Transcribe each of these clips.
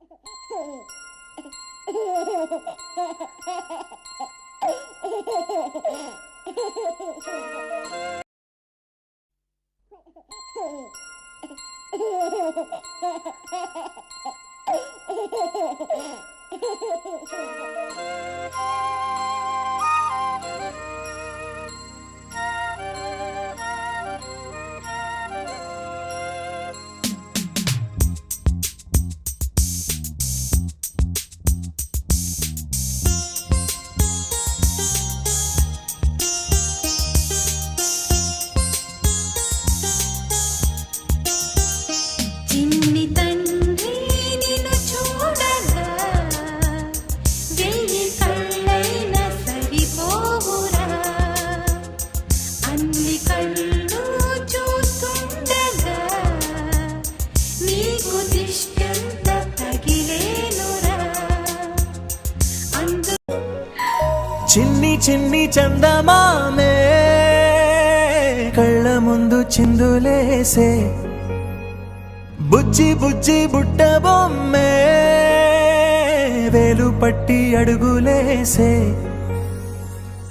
చిన్ని అన్ని కళ్ళు చూస్తుండగా నీకు దిష్టంత తగిలేనురా. అందు చిన్ని చిన్ని చందమామే కళ్ళ ముందు చిందులేసే. బుజ్జి బుజ్జి బుట్ట బొమ్మే వేలు పట్టి అడుగులేసే.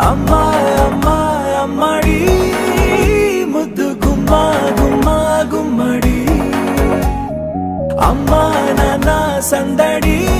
అమ్మాయి అమ్మాయి అమ్మడి. ముద్దు గుమ్మా గుమ్మా గుమ్మడి. అమ్మా నాన్న సందడి.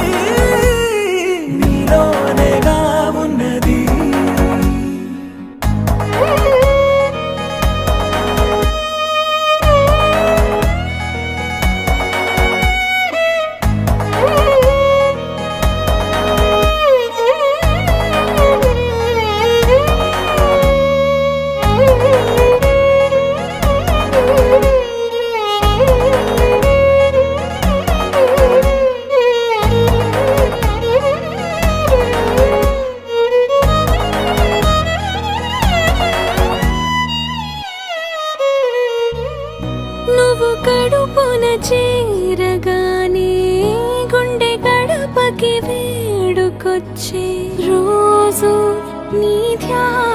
నువ్వు కడుపున చేరగానే గుండె గడపకి వేడుకొచ్చే రోజు నీ ధ్యానం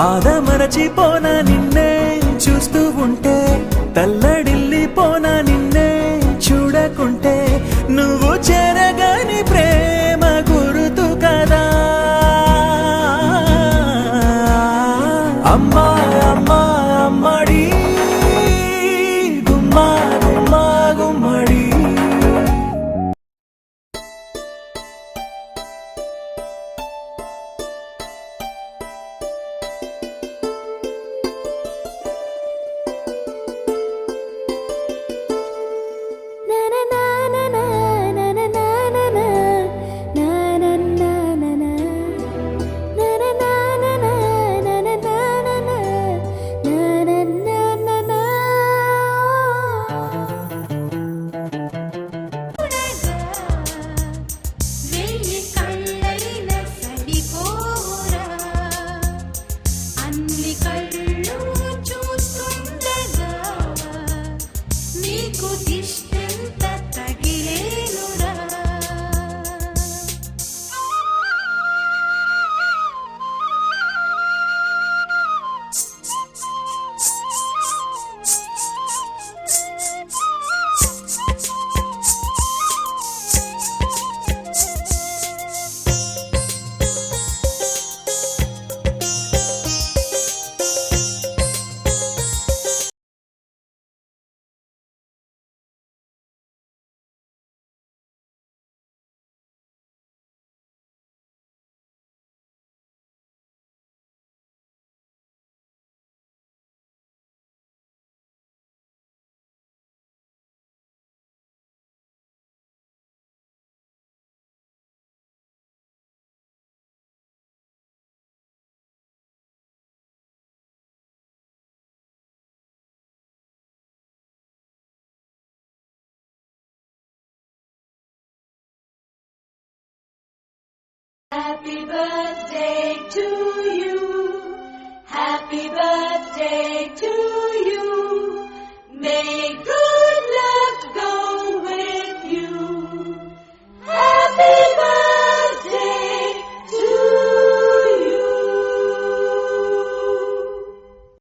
ఆదమరచిపోన నిన్నే చూస్తూ ఉంటే తల్లడిల్లిపోన dico, dish Happy birthday